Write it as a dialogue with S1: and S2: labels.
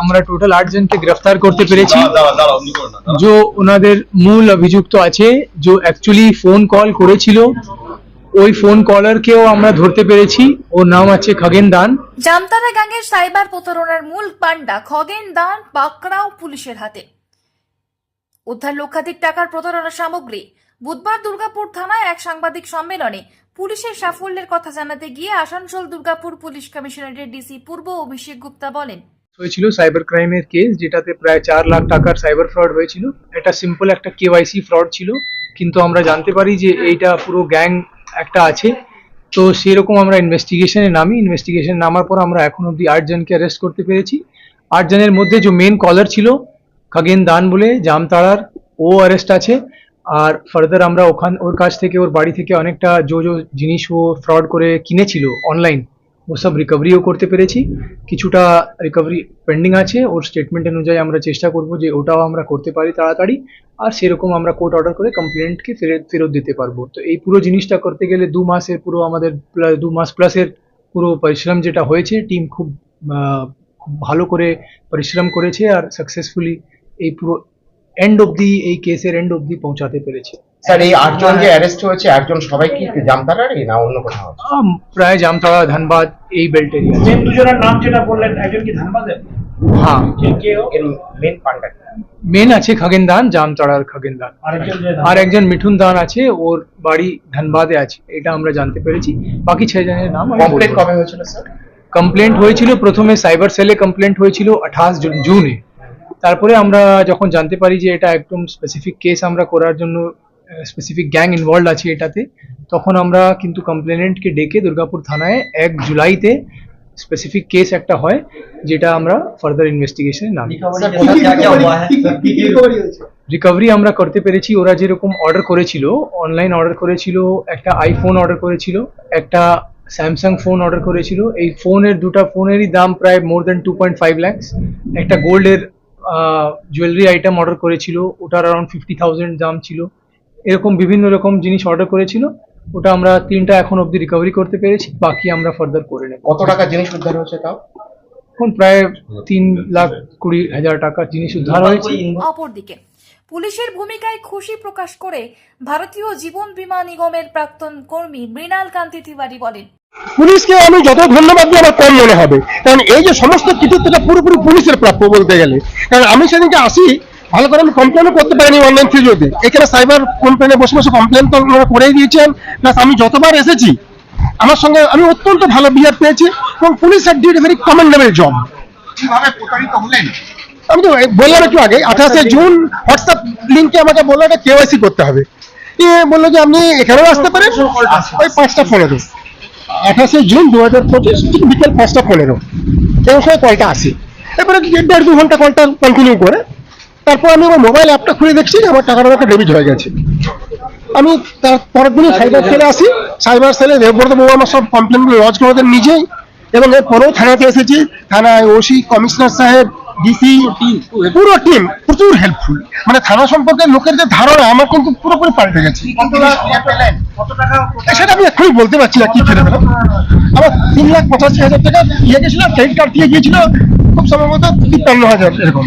S1: আমরা টোটাল আট জনকে গ্রেফতার করতে পেরেছি। जो ওনাদের মূল অভিযুক্ত আছে যে অ্যাকচুয়ালি ফোন কল করেছিল ওই ফোন কলারকেও আমরা ধরতে পেরেছি। ওর নাম আছে খগেন দান।
S2: জামতারা গ্যাংয়ের সাইবার প্রতারণার মূল পান্ডা খগেন দান পাকড়াও পুলিশের হাতে। উদ্ধার লক্ষাধিক টাকার প্রতারণা সামগ্রী বুধবার দুর্গাপুর থানায় এক সাংবাদিক সম্মেলনে পুলিশের সাফল্যের কথা জানাতে গিয়ে আসানসোল দুর্গাপুর পুলিশ কমিশনারের ডিসি পূর্ব অভিষেক গুপ্তা বলেন
S1: হয়েছিল সাইবার ক্রাইমের কেস যেটাতে প্রায় চার লাখ টাকার সাইবার ফ্রড হয়েছিল। এটা সিম্পল একটা কেওয়াইসি ফ্রড ছিল, কিন্তু আমরা জানতে পারি যে এইটা পুরো গ্যাং একটা আছে। তো সেরকম আমরা ইনভেস্টিগেশনে নামি। ইনভেস্টিগেশন নামার পর আমরা এখন অব্দি আট জনকে অ্যারেস্ট করতে পেরেছি। আট জনের মধ্যে যে মেন কলার ছিল, খগেন দান বলে, জামতাড়ার, ও অ্যারেস্ট আছে। আর ফার্দার আমরা ওখান ওর কাছ থেকে, ওর বাড়ি থেকে অনেকটা যে যে জিনিস ও ফ্রড করে কিনেছিল অনলাইন ও সব রিকভারিও করতে পেরেছি। কিছুটা রিকভারি পেন্ডিং আছে, ওর স্টেটমেন্ট অনুযায়ী আমরা চেষ্টা করব যে ওটাও আমরা করতে পারি তাড়াতাড়ি, আর সেরকম আমরা কোর্ট অর্ডার করে কমপ্লেন্টকে ফেরত ফেরত দিতে পারব। তো এই পুরো জিনিসটা করতে গেলে দু মাসের পুরো আমাদের দু মাস প্লাসের পুরো পরিশ্রম যেটা হয়েছে টিম খুব ভালো করে পরিশ্রম করেছে আর সাকসেসফুলি এই পুরো এন্ড অবধি, এই কেসের এন্ড অবধি পৌঁছাতে পেরেছে।
S3: স্যার এই আটজন যে অ্যারেস্ট হয়েছে একজন সবাই কি জামতারারই না অন্য কোথাও?
S1: প্রায় জামতাড়া ধানবাদ এই বেল্ট এরিয়া
S4: মেন দুজনের নাম যেটা বললেন একজন কি ধানবাদের?
S1: হ্যাঁ?
S3: এর মেন পান্ডা
S1: মেন আছে খগেন দান জামতাড়ার খগেন দান
S4: আরেকজন
S1: আর একজন মিঠুন দান আছে ওর বাড়ি ধানবাদে আছে এটা আমরা জানতে পেরেছি। বাকি ছয় জনের নাম
S3: কমপ্লেন কবে হয়েছিল স্যার?
S1: কমপ্লেন্ট হয়েছিল প্রথমে সাইবার সেলে কমপ্লেন্ট হয়েছিল আঠাশ জুনে তারপরে আমরা যখন জানতে পারি যে এটা একদম স্পেসিফিক কেস আমরা করার জন্য স্পেসিফিক গ্যাং ইনভলভ আছে এটাতে তখন আমরা কিন্তু কমপ্লেনেন্টকে ডেকে দুর্গাপুর থানায় এক জুলাইতে স্পেসিফিক কেস একটা হয় যেটা আমরা ফার্দার ইনভেস্টিগেশনে নামি রিকভারি আমরা করতে পেরেছি ওরা যেরকম অর্ডার করেছিল অনলাইন অর্ডার করেছিল একটা আইফোন অর্ডার করেছিল একটা স্যামসাং ফোন অর্ডার করেছিল এই ফোনের দুটো ফোনেরই দাম প্রায় more than two point five lakhs একটা গোল্ডের জুয়েলারি আইটেম অর্ডার করেছিল ওটার অ্যারাউন্ড ফিফটি থাউজেন্ড দাম ছিল। এরকম বিভিন্ন রকম জিনিস অর্ডার করেছিল ওটা আমরা তিনটা এখন অবধি রিকভারি করতে পেরেছি বাকি আমরা ফার্দার করে নেব।
S3: কত টাকা জিনিস উদ্ধার হয়েছে তাও?
S1: এখন প্রায় তিন লাখ কুড়ি হাজার টাকা জিনিস উদ্ধার হয়েছে।
S2: অপরদিকে পুলিশের ভূমিকায় খুশি প্রকাশ করে ভারতীয় জীবন বীমা নিগমের প্রাক্তন কর্মী মৃণাল কান্তি তিওয়ারি বলেন
S5: পুলিশকে আমি যত ধন্যবাদ দিই আমার কম মনে হবে কারণ এই যে সমস্ত কৃতিত্বটা পুরোপুরি পুলিশের প্রাপ্য বলতে গেলে। কারণ আমি সেদিনকে আসি ভালো করে আমি কমপ্লেনও করতে পারিনি অনলাইন থ্রুতে এখানে সাইবার কমপ্লেনে বসে বসে কমপ্লেন তো ওনারা করেই দিয়েছেন। প্লাস আমি যতবার এসেছি আমার সঙ্গে আমি অত্যন্ত ভালো বিহেভ পেয়েছি এবং police had did very commendable job
S3: কীভাবে প্রতারিত হলেন?
S5: আমি তো বললাম একটু আগে আঠাশে জুন হোয়াটসঅ্যাপ লিঙ্কে আমাকে বলল এটা কেওয়াইসি করতে হবে। এ বলল যে আপনি এখানেও আসতে পারেন ওই পাঁচটা পনেরো। আঠাশে জুন দু হাজার পঁচিশ ঠিক বিকেল পাঁচটা পনেরো। এরকম সময় কলটা আসে। এরপরে দেড় দু ঘণ্টা কলটা কন্টিনিউ করে তারপর আমি আমার মোবাইল অ্যাপটা খুলে দেখছি, আমার টাকাটা একটা ডেবিট হয়ে গেছে। আমি তার পরের দিনই সাইবার সেলে আসি। সাইবার সেলে দেবব্রত বাবু আমার সব কমপ্লেনগুলো লজ করে দেন নিজেই। এবং এরপরেও থানাতে এসেছি। থানায় ওসি কমিশনার সাহেব ডিসি পুরো টিম প্রচুর হেল্পফুল মানে থানা সম্পর্কে লোকের যে ধারণা, আমার কিন্তু পুরোপুরি পাল্টে গেছে। সেটা আমি এখনই বলতে পারছি না, কি ফেলে পেলাম। আমার তিন লাখ পঁচাশি হাজার টাকা ইয়ে গেছিল ক্রেডিট কার্ড দিয়ে গিয়েছিল, খুব সম্ভবত তিপ্পান্ন হাজার, এরকম।